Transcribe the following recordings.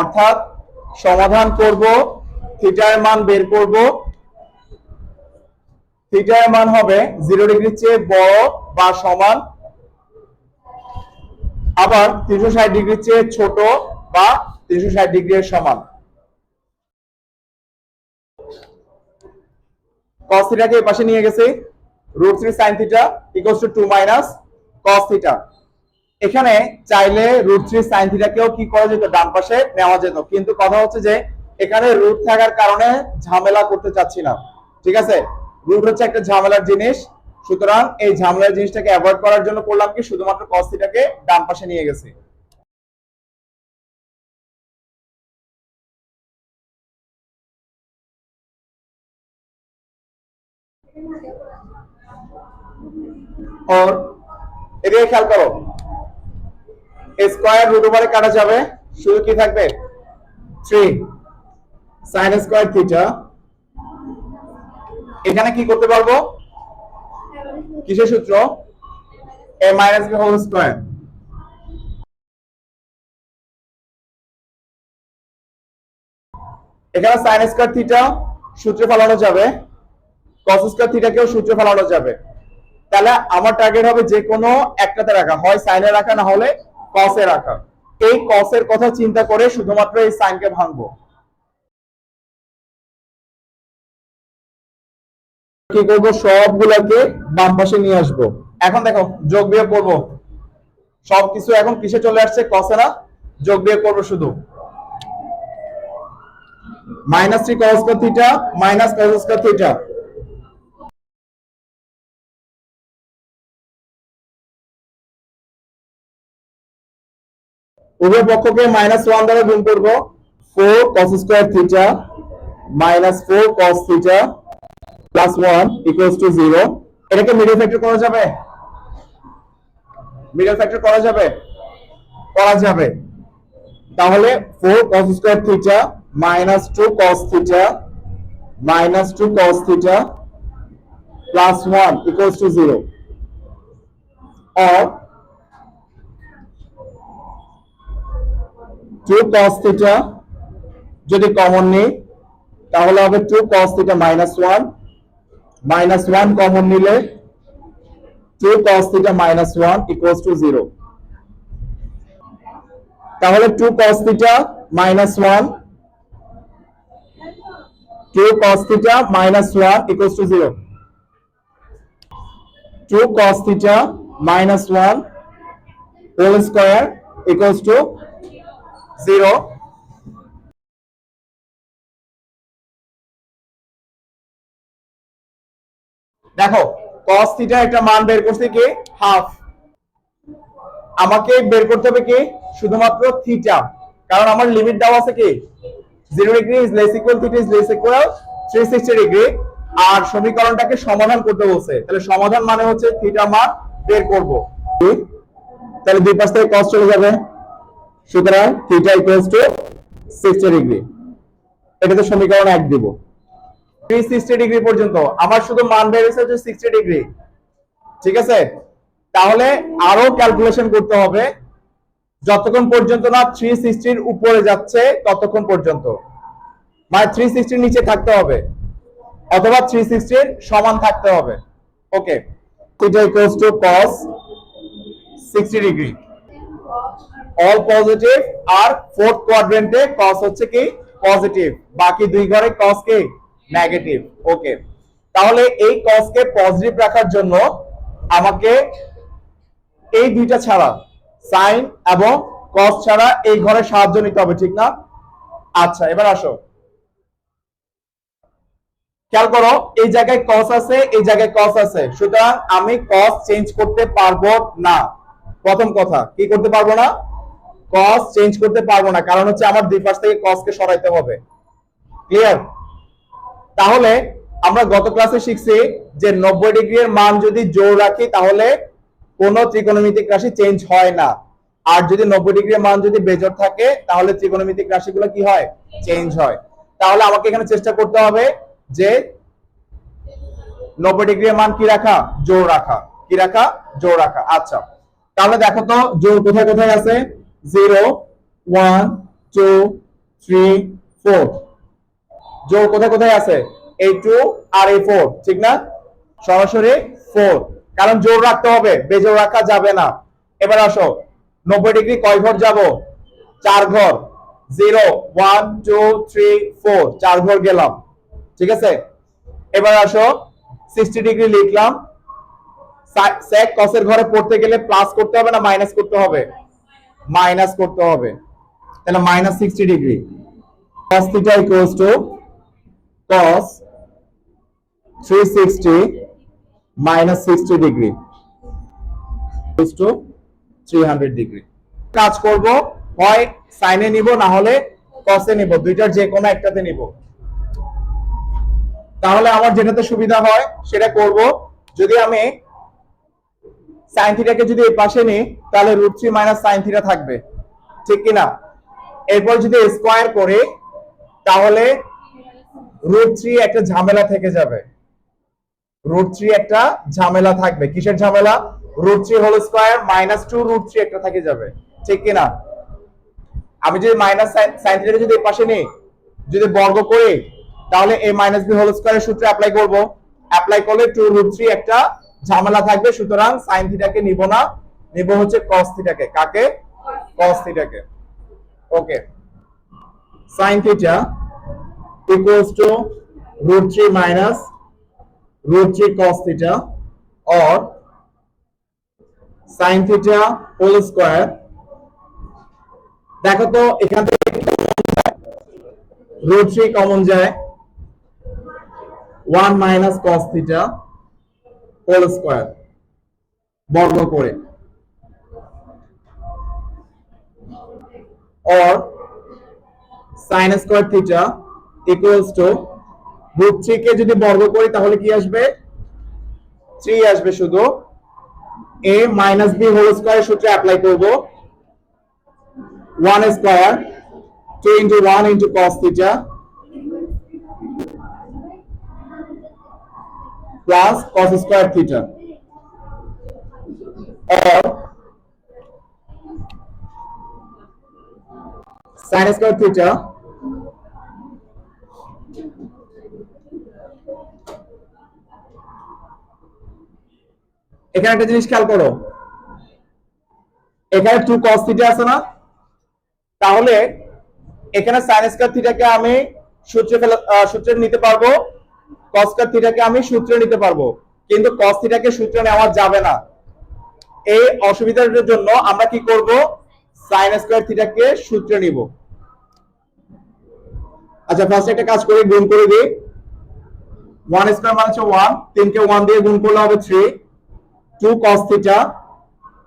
অর্থাৎ সমাধান করব, থিটার মান বের করব। থিটার মান হবে জিরো ডিগ্রির চেয়ে বড় বা সমান আবার তিনশো ষাট ডিগ্রির চেয়ে ছোট বা তিনশো ষাট ডিগ্রির সমান। cos থিটাকে পাশে নিয়ে গেছে। Root three sine theta equals to two minus cos theta এখানে চাইলে রুট থ্রি সাইন থিটাকেও কি করা যেত? ডান পাশে নেওয়া যেত। কিন্তু কথা হচ্ছে যে, এখানে রুট থাকার কারণে ঝামেলা করতে চাচ্ছি না ঠিক আছে? রুট হচ্ছে একটা ঝামেলার জিনিস। সুতরাং এই ঝামেলার জিনিসটাকে অ্যাভয়েড করার জন্য করলাম কি? শুধুমাত্র cos থিটাকে ডান পাশে নিয়ে গেছি। और এদিকে খেয়াল করো। স্কোয়ার রুট ওভারে কাটা যাবে। শুধু কি থাকবে? থ্রি। Sine square theta. এখানে কি করতে পারব? কিসের সূত্র? এ বি হোল স্কোয়ার এখানে সাইন স্কোয়ার থিটা সূত্রে ফেলানো যাবে। কস স্কোয়ার থিটাকেও সূত্রে ফেলানো যাবে। তাহলে আমার টার্গেট হবে যে কোনো একটাতে রাখা। হয় সাইনে রাখা, না হলে কসে রাখা এই কসের কথা চিন্তা করে শুধুমাত্র এই সাইনকে ভাঙবো। কি করব? সবগুলাকে বাম পাশে নিয়ে আসব। এখন দেখো, যোগ বিয়োগ করব। সবকিছু এখন কিসে চলে আসছে? কসে না? যোগ বিয়োগ করব শুধু। Minus three cos theta minus cos theta উভয় পক্ষকে মাইনাস ওয়ান দ্বারা গুণ করব four cos square theta minus four cos theta plus one equals to zero এটাকে মিডল ফ্যাক্টর করা যাবে? মিডল ফ্যাক্টর করা যাবে? করা যাবে। তাহলে four cos square theta minus two cos theta minus two cos theta plus one equals to zero or two cos theta যদি common নেই, তাহলে হবে two cos theta minus one minus one common নিলে two cos theta minus one equals to zero তাহলে two cos theta minus one two cos theta minus one equals to zero two cos theta minus one whole square equals to zero. দেখো, cos theta একটা মান বের করছে কি? Half আমাকে বের করতে হবে কি? শুধুমাত্র থিটা কারণ আমার লিমিট দেওয়া আছে কি? Zero degree is less equal theta is less equal three sixty degree আর সমীকরণটাকে সমাধান করতে বলছে। তাহলে সমাধান মানে হচ্ছে থিটা মান বের করব। তাহলে দুই পাশ থেকে cos চলে যাবে। সুতরাং থিটা ইকুয়ালস টু 60 ডিগ্রি এটাতে সমীকরণ এক দিব। 360 ডিগ্রি পর্যন্ত আমার শুধু মান হয়েছে হচ্ছে 60 ডিগ্রি ঠিক আছে? তাহলে আরও ক্যালকুলেশন করতে হবে। যতক্ষণ পর্যন্ত না 360 এর উপরে যাচ্ছে, ততক্ষণ পর্যন্ত। মানে 360 এর নিচে থাকতে হবে। অথবা 360 এর সমান থাকতে হবে। Okay theta equals to cos 60 degree all positive R fourth কোয়াড্রেন্টে cos হচ্ছে কি? পজিটিভ বাকি দুই ঘরে cos কে? নেগেটিভ ওকে তাহলে এই cos কে পজিটিভ রাখার জন্য আমাকে এই দুইটা ছাড়া সাইন এবং cos ছাড়া এই ঘরে সাহায্য নিতে হবে, ঠিক না? আচ্ছা এবার আসো। খেয়াল করো, এই জায়গায় কস আছে, এই জায়গায় কস আছে। সুতরাং আমি কস চেঞ্জ করতে পারব না। প্রথম কথা, কি করতে পারব না? Cos চেঞ্জ করতে পারব না। কারণ হচ্ছে আমার দুই পাশ থেকে cos কে সরাইতে হবে। ক্লিয়ার তাহলে আমরা গত ক্লাসে শিখছি যে 90 ডিগ্রি এর মান যদি জোর রাখি, তাহলে কোন ত্রিকোণমিতিক রাশি চেঞ্জ হয় না। আর যদি 90 ডিগ্রি মান যদি বেজোড় থাকে, তাহলে ত্রিকোণমিতিক রাশিগুলো কি হয়? চেঞ্জ হয়। তাহলে আমাকে এখানে চেষ্টা করতে হবে যে 90 ডিগ্রি মান কি রাখা? জোর রাখা। কি রাখা? জোর রাখা। আচ্ছা। তাহলে দেখো তো, জোর কোথায় কোথায় আছে? Zero, one, two, three, four. জোর, কোথায় কোথায় আছে? এই টু আর এই ফোর ঠিক না? সরাসরি ফোর কারণ জোর রাখতে হবে, বেজোর রাখা যাবে না। এবার আসো, নব্বই ডিগ্রি কয় ঘর যাব? চার ঘর। Zero, one, two, three, four, চার ঘর গেলাম। ঠিক আছে? এবার আসো সিক্সটি ডিগ্রি লিখলাম। সেক কসের ঘরে পড়তে গেলে প্লাস করতে হবে না মাইনাস করতে হবে? মাইনাস করতে হবে। তাহলে minus sixty degree cos theta equals to cos 360 minus 60 degree equals to 300 degree কাজ করব, হয় সাইনে নিব, না হলে কসে নিব। দুইটার যে কোনো একটাতে নিব। তাহলে আমার যেটাতে সুবিধা হয়, সেটা করব। যদি আমি সাইন থিটাকে যদি এই পাশে নিই তাহলে root three minus sine theta থাকবে। ঠিক কিনা এরপর যদি স্কোয়ার করি, তাহলে রুট থ্রি একটা ঝামেলা থেকে যাবে। রুট থ্রি একটা ঝামেলা থাকবে। কিসের ঝামেলা? Root three whole square minus two root three একটা থেকে যাবে। ঠিক কিনা আমি যদি মাইনাস সাইন থিটাকে যদি এই পাশে নিই, যদি বর্গ করি, তাহলে এই মাইনাস বি হোল স্কোয়ারের সূত্রে অ্যাপ্লাই করব। অ্যাপ্লাই করলে টু রুট থ্রি একটা ঝামেলা থাকবে, সুতরাং সাইন থিটাকে নিব না। নিব হচ্ছে কস থিটাকে কাকে? Cos থিটাকে okay sine theta equals to root three minus root three cos theta or sine theta whole square দেখো তো, এখান থেকে রুট থ্রি কমন যায়। One minus cos theta whole square, বর্গ করে। Or sin square theta equals to root three কে যদি বর্গ করি, তাহলে কি আসবে? থ্রি আসবে শুধু। A minus B whole square সূত্রে অ্যাপ্লাই করব। One square two into one into cos theta plus cos square theta or sin square theta এখানে একটা জিনিস খেয়াল করো। এখানে টু কস থিটা আছে না? তাহলে এখানে sin স্কয়ার থিটাকে আমি সূত্রে সূত্রে নিতে পারব স্কয়ার থিটাকে আমি সূত্রে নিতে পারব। কিন্তু cos থিটাকে সূত্রে নেওয়া যাবে না। এই অসুবিধার জন্য আমরা কি করব? sin স্কয়ার থিটাকে সূত্রে নিব। আচ্ছা ফার্স্ট একটা কাজ করি, গুণ করে দিই। ওয়ান স্কয়ার মানে হচ্ছে ওয়ান তিনকে ওয়ান দিয়ে গুণ করলে হবে থ্রি টু কস থিটা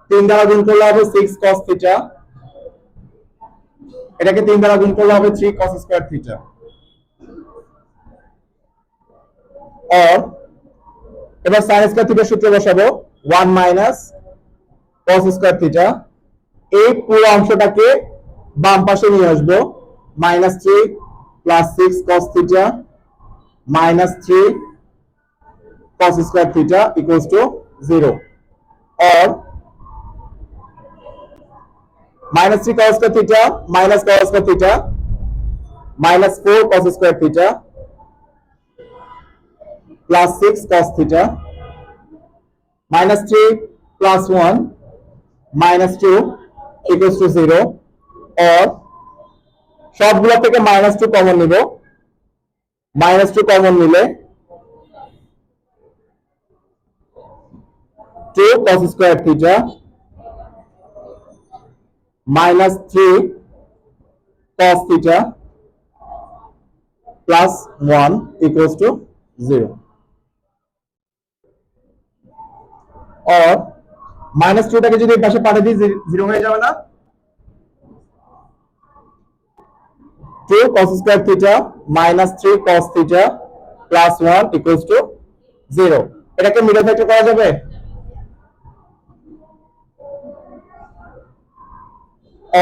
তিন দ্বারা গুণ করলে হবে সিক্স কস থিটা এটাকে তিন দ্বারা গুণ করলে হবে থ্রি কস স্কয়ার থিটা আর এবার সাইন স্কয়ার থিটার সূত্র বসাবো one minus cos square theta এই পুরো অংশটাকে বাম পাশে নিয়ে আসব minus three plus six cos theta minus three cos square theta equals to 0 or minus 3 cos square theta minus cos square theta minus 4 cos square theta plus 6 cos theta minus 3 plus 1 minus 2 equals to 0 or সবগুলো থেকে minus two common নিব minus two common নিলে 2 cos square theta minus 3 cos theta plus 1 equals to 0 or minus 2 টাকে যদি পাশে পাঠিয়ে দিই 0 হয়ে যাবে না। 2 cos square theta minus 3 cos theta plus 1 equals to 0 এটাকে মিডল ফ্যাক্টর করা যাবে?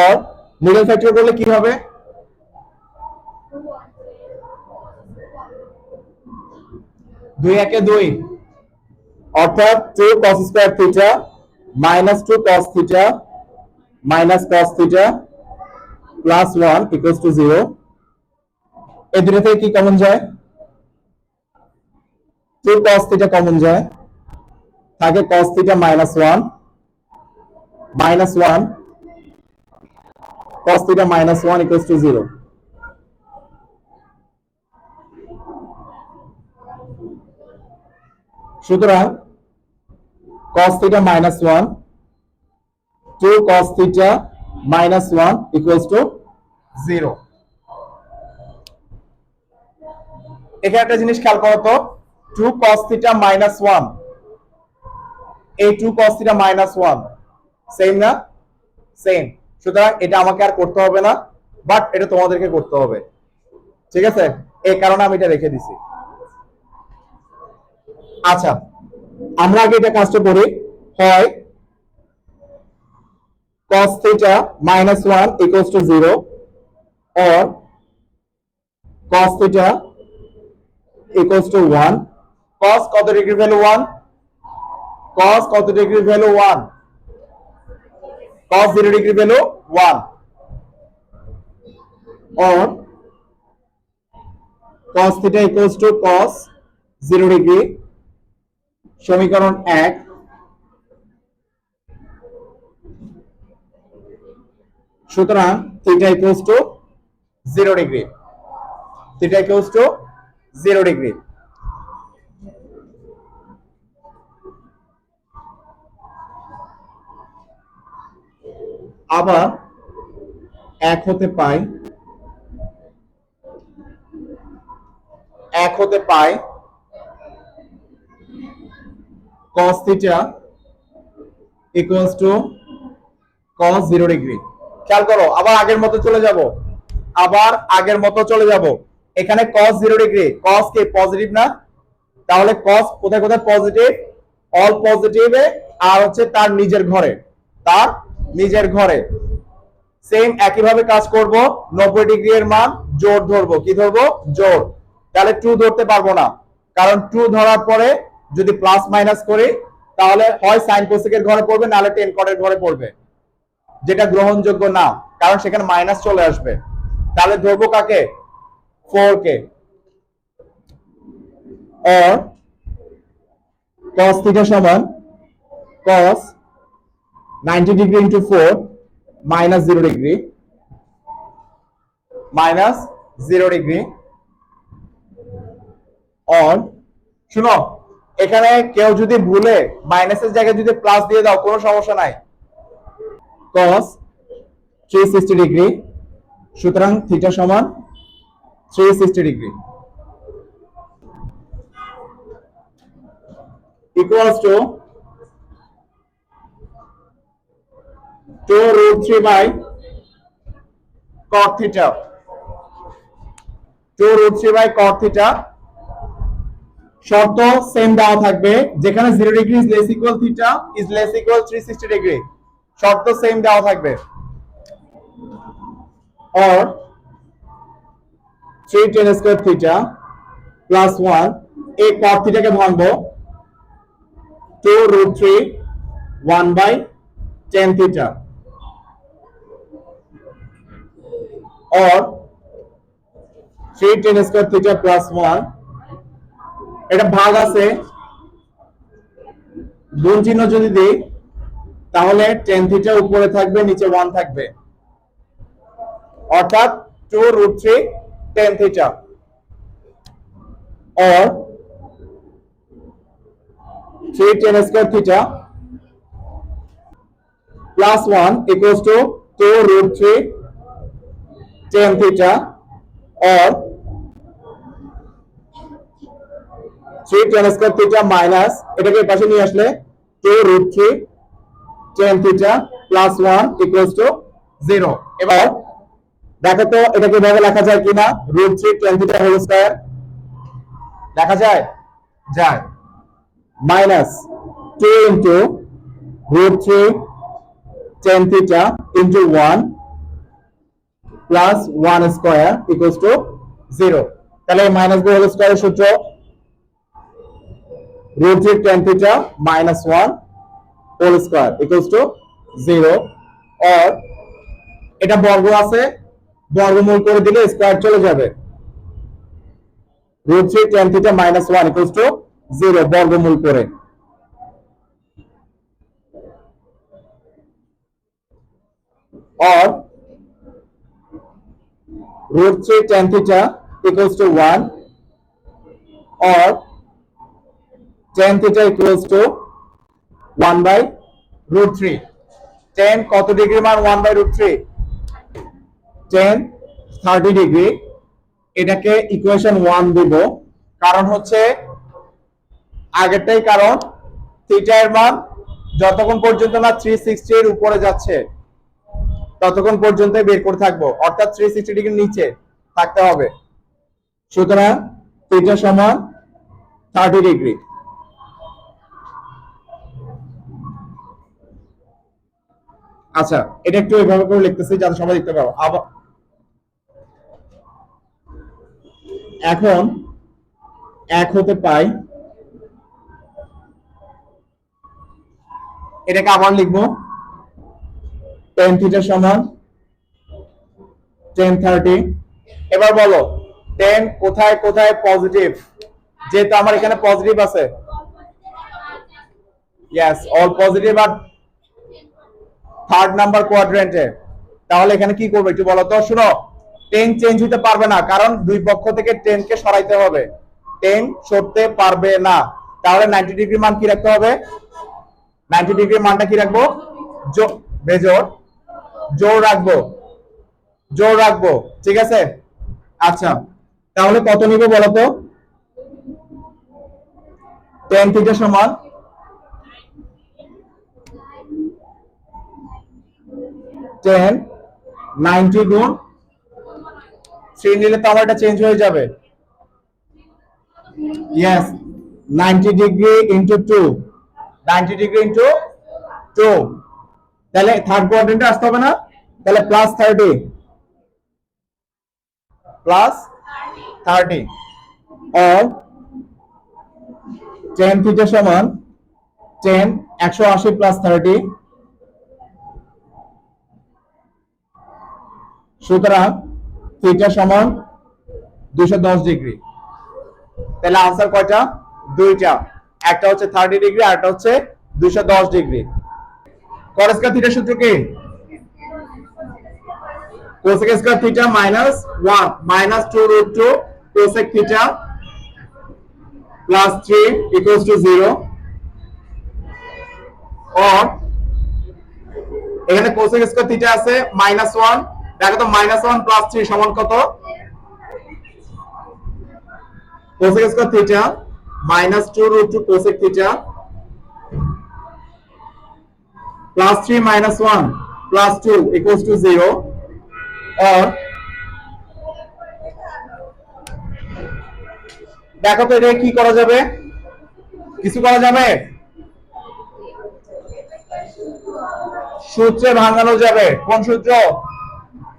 or মিডল ফ্যাক্টর করলে কি হবে? দুই একে দুই। অর্থাৎ two cos square theta minus two cos theta minus cos theta plus one equals to zero এই দুটো থেকে কি কমন যায়? টু কস থিটা কমন যায়। থাকে cos theta minus one minus one cos theta minus one equals to zero সুতরাং cos minus 1 2 cos minus 1 equals to 0 এখানে একটা জিনিস খেয়াল করো তো 2 cos minus 1 এই 2 cos minus 1 সেম না? সেম সুতরাং এটা আমাকে আর করতে হবে না বাট এটা তোমাদেরকে করতে হবে। ঠিক আছে? এই কারণে আমি এটা রেখে দিছি। আচ্ছা আমরা আগে এটা কাজটা করি। হয় cos theta -1 0 or cos theta 1 cos কত ডিগ্রি ভ্যালু 1 cos কত degree value 1 cos 0 degree value 1 or cos theta cos 0 degree সমীকরণ এক। সুতরাং theta equals to zero degree theta equals to zero degree আবার এক হতে পাই, এক হতে পায় cos theta equals to cos 0 degree খেয়াল করো, আবার আগের মতো চলে যাব। আবার আগের মতো চলে যাব। এখানে cos 0 ডিগ্রি cos কে পজিটিভ না? তাহলে cos কোথায় কোথায় পজিটিভ অল পজিটিভে আর হচ্ছে তার নিজের ঘরে। তার নিজের ঘরে। সেম একইভাবে কাজ করব 90 ডিগ্রি এর মান, জোর ধরবো। কি ধরবো? জোর। তাহলে 2 ধরতে পারব না। কারণ 2 ধরার পরে যদি প্লাস মাইনাস করি, তাহলে হয় সাইন কোসেকের ঘরে পড়বে, নাহলে টেন কটের ঘরে পড়বে। যেটা গ্রহণযোগ্য না, কারণ সেখানে মাইনাস চলে আসবে। তাহলে ধরবো কাকে? ফোর কে। cos theta সমান cos 90 degree into 4 minus 0 degree minus 0 degree or শুনো এখানে কেউ যদি ভুলে মাইনাসের জায়গায় যদি প্লাস দিয়ে দাও, কোনো সমস্যা নাই। cos 360 ডিগ্রি সুতরাং থিটা সমান 360 degree equals to 2 root 3 by cot theta 2 root 3 by cot theta শর্ত সেম দেওয়া থাকবে। যেখানে 0 degree is less equal theta is less equal 360 degree শর্ত সেম দেওয়া থাকবে। Or 3 tan square theta plus 1 এই cot থিটা কে ভাঙবো। 2 root 3 1 by tan theta or 3 tan square theta plus 1 এটা ভাগ আছে গুণ চিহ্ন যদি দিই তাহলে tan থিটা উপরে থাকবে নিচে 1 থাকবে অর্থাৎ 2 root 3 tan theta or 3 tan square theta plus 1 equals to 2 root 3 tan theta or 3 tan square theta minus এটাকে পাশে নিয়ে আসলে 2 root 3 tan theta plus 1 equals to 0 এবার দেখো তো এটাকে এভাবে লেখা যায় কিনা root 3 tan theta whole square লেখা যায় যায় minus 2 into root 3 tan theta into 1 plus 1 square equals to 0 তাহলে মাইনাস বি হোল স্কয়ারের সূত্র root 3 tan theta minus 1 whole square equals to 0 or এটা বর্গ আছে বর্গমূল করে দিলে স্কোয়ার চলে যাবে root three tan theta minus one equals to zero বর্গমূল করে or root 3 tan theta equals to 1 or tan theta equals to 1 by root 3 tan কত ডিগ্রি মান? 1 by root 3 tan 30 ডিগ্রি এটাকে ইকুয়েশন 1 দিব। কারণ হচ্ছে আগেরটাই কারণ থিটা এর মান যতক্ষণ পর্যন্ত না 360 এর উপরে যাচ্ছে, ততক্ষণ পর্যন্ত বের করে থাকব। অর্থাৎ থ্রি সিক্সটি ডিগ্রির নিচে থাকতে হবে। সুতরাং থিটা সমান থার্টি ডিগ্রি আচ্ছা এটা একটু এভাবে করে লিখতেছি যাতে সবাই দেখতে পাবো আবার এখন এক হতে পাই, এটাকে আবার লিখব টেন সমান টেন থার্টি এবার বলো টেন কোথায় কোথায় পজিটিভ যেহেতু আমার এখানে পজিটিভ আছে। ইয়েস অল পজিটিভ আর থার্ড নাম্বার কোয়াড্রেন্টে তাহলে এখানে কি করবে একটু বলো তো? শুনো টেন চেঞ্জ হতে পারবে না, কারণ দুই পক্ষ থেকে টেন কে সরাইতে হবে। টেন সরতে পারবে না। তাহলে নাইনটি ডিগ্রি মান কি রাখতে হবে? নাইনটি ডিগ্রি মানটা কি রাখব? জো- জোর রাখব। জোর রাখব। ঠিক আছে? আচ্ছা তাহলে কত নিবে বলো তো? টেন থিটা সমান টেন নাইনটি গুণ থ্রি নিলে তো এটা চেঞ্জ হয়ে যাবে। Yes ninety degree into two ninety degree into two তাহলে থার্ড কোয়াড্রেন্টে আসতে হবে না? তাহলে plus thirty plus thirty or tan theta সমান টেন একশো আশি প্লাস থার্টি সুতরাং থিটা সমান দুশো দশ ডিগ্রি তাহলে আনসার কয়টা দুইটা একটা হচ্ছে থার্টি ডিগ্রি আর একটা হচ্ছে দুশো দশ ডিগ্রি করস্কার থিটা সূত্র কি theta minus 1 minus 2 root 2 cosec theta plus 3 equals to 0 or এখানে square theta আছে minus 1 একে তো মাইনাস ওয়ান প্লাস থ্রি সমান কত? Minus two root two cosec theta plus three minus one plus two equal to zero আর দেখো তো, এটা কি করা যাবে? কিছু করা যাবে? সূত্রে ভাঙানো যাবে। কোন সূত্র?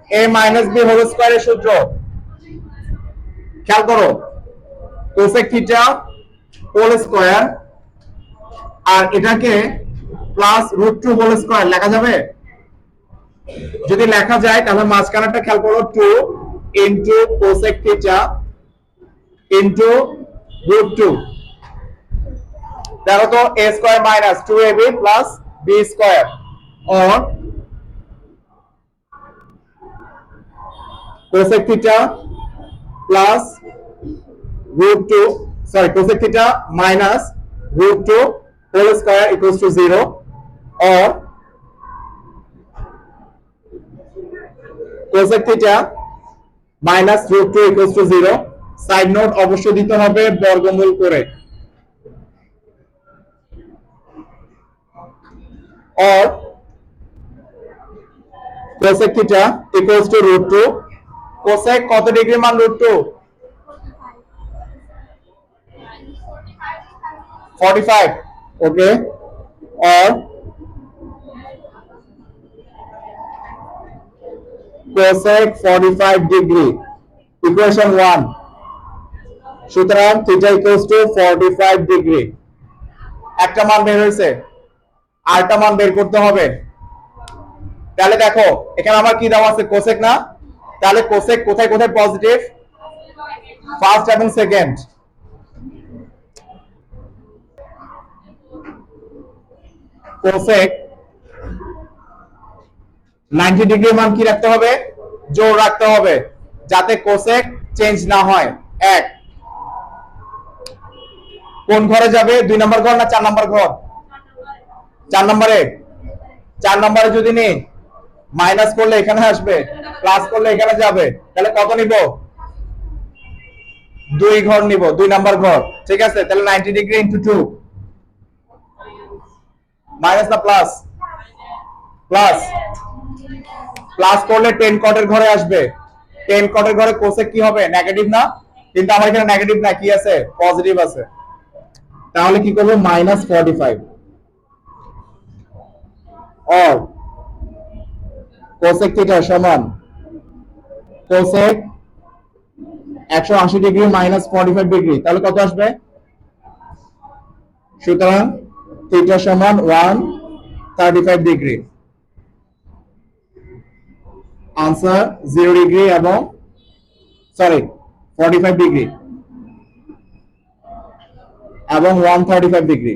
এ মাইনাস বি হোল স্কোয়ারের সূত্র। খেয়াল করো কোসেক থিটা হোল স্কোয়ার আর এটাকে plus root two whole square লেখা যাবে? যদি লেখা যায়, তাহলে মাঝখানেরটা খেয়াল করো two into cosec theta into root two দেখো তো A square minus two A B plus B square or cosec theta plus root two, sorry cosec theta minus root two whole square equals to zero, or cosec theta minus root 2 equals to 0 side note অবশ্যই দিতে হবে বর্গমূল করে। or cosec theta equals to root 2 cosec কত degree মান root 2 45 okay or cosec 45 degree equation 1 সুতরাং theta equals two 45 degree. একটা মান বের হয়েছে। আরেকটা মান বের করতে হবে। তাহলে দেখো, এখানে আমার কি দেওয়া আছে? কোসেক না? তাহলে কোসেক কোথায় কোথায় পজিটিভ ফার্স্ট এবং সেকেন্ড কোসেক 90 ডিগ্রি মান কি রাখতে হবে? জোর রাখতে হবে, যাতে কোসেক চেঞ্জ না হয়। এক। কোন ঘরে যাবে? দুই নম্বর ঘর না চার নম্বর ঘর? চার নম্বরে। চার নম্বরে যদি নেই মাইনাস করলে এখানে আসবে, প্লাস করলে এখানে যাবে। তাহলে কত নিব? দুই ঘর নিব, দুই নাম্বার ঘর। ঠিক আছে, তাহলে ninety degree into two minus না প্লাস প্লাস প্লাস করলে টেন কটের ঘরে আসবে। টেন কটের ঘরে কোসে কি হবে? নেগেটিভ না? কিন্তু আমার এখানে নেগেটিভ না, কি আছে? পজিটিভ আছে। তাহলে কি করব? Minus forty five or cosec theta সমান কোসেক একশো আশি degree minus forty five degree. তাহলে কত আসবে? সুতরাং থিটা সমান one thirty five degree. Answer zero degree এবং সরি, ফর্টি ফাইভ ডিগ্রি। এবং one thirty five degree.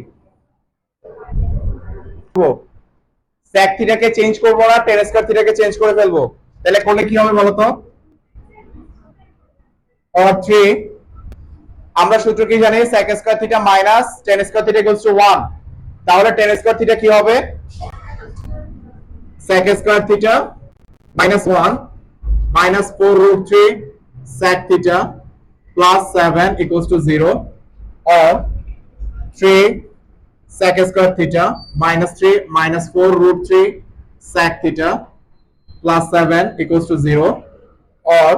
Sec থিটাকে change করব না টেন থিটাকে চেঞ্জ করে ফেলব। তাহলে করলে কি হবে বলতো? অর থ্রি আমরা সূত্র কি জানি? sec square theta minus tan square theta equals to 1 তাহলে টেন স্কয়ার থিটা কি হবে? sec square theta minus 1 minus 4 root 3 sec theta plus 7 equals to 0 or 3 sec square theta minus 3 minus 4 root 3 sec theta plus 7 equals to 0 or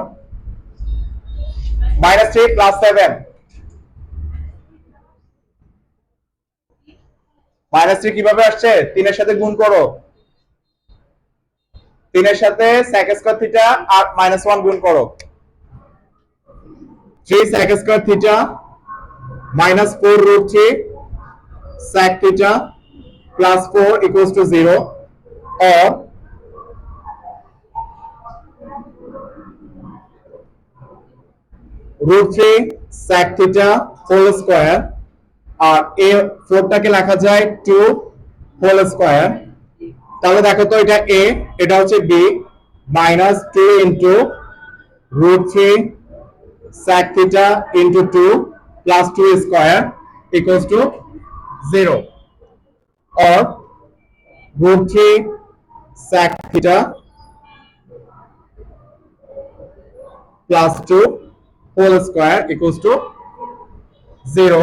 minus 3 plus 7 minus three কীভাবে আসছে তিনের সাথে গুণ করো তিনের সাথে sec square theta আর minus one গুণ করো three sec square theta minus 4 root 3 sec theta plus 4 equals to 0 or root 3 sec theta whole square আর এ ফোরটাকে লেখা যায় 2 হোল স্কয়ার তাহলে দেখো তো এটা এ এটা হচ্ছে B minus two into root three sec theta into 2 plus 2 square equals to 0 or root 3 sec theta plus 2 whole square equals to 0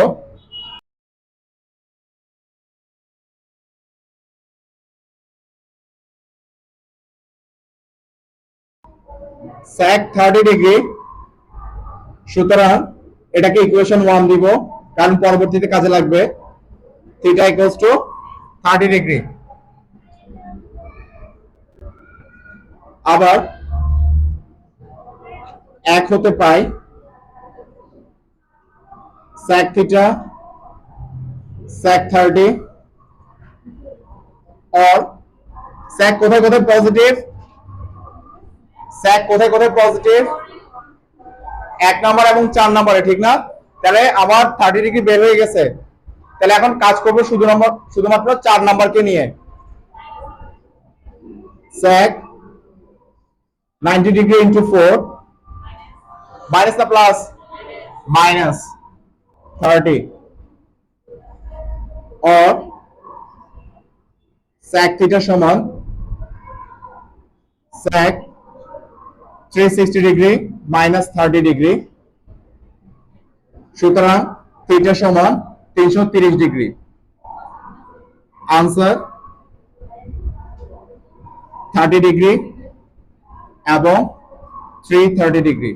sec 30 degree সুতরাং এটাকে ইকুয়েশন ওয়ান দিব কারণ পরবর্তীতে কাজে লাগবে theta equals to thirty degree আবার এক হতে পাই sec theta sec thirty or sec কোথায় কোথায় পজিটিভ sec কোথায় কোথায় পজিটিভ এক নাম্বার এবং চার নাম্বারে ঠিক না? তাহলে আমার থার্টি ডিগ্রি বের হয়ে গেছে। তাহলে এখন কাজ করব শুধু নম্বর, শুধুমাত্র চার নাম্বারকে নিয়ে। Sec 90 degree into four minus না plus minus thirty or sec theta সমান sec 360 degree minus thirty degree সুতরাং থিটা সমান তিনশো তিরিশ ডিগ্রি। আনসার থার্টি ডিগ্রি এবং থ্রি থার্টি ডিগ্রি।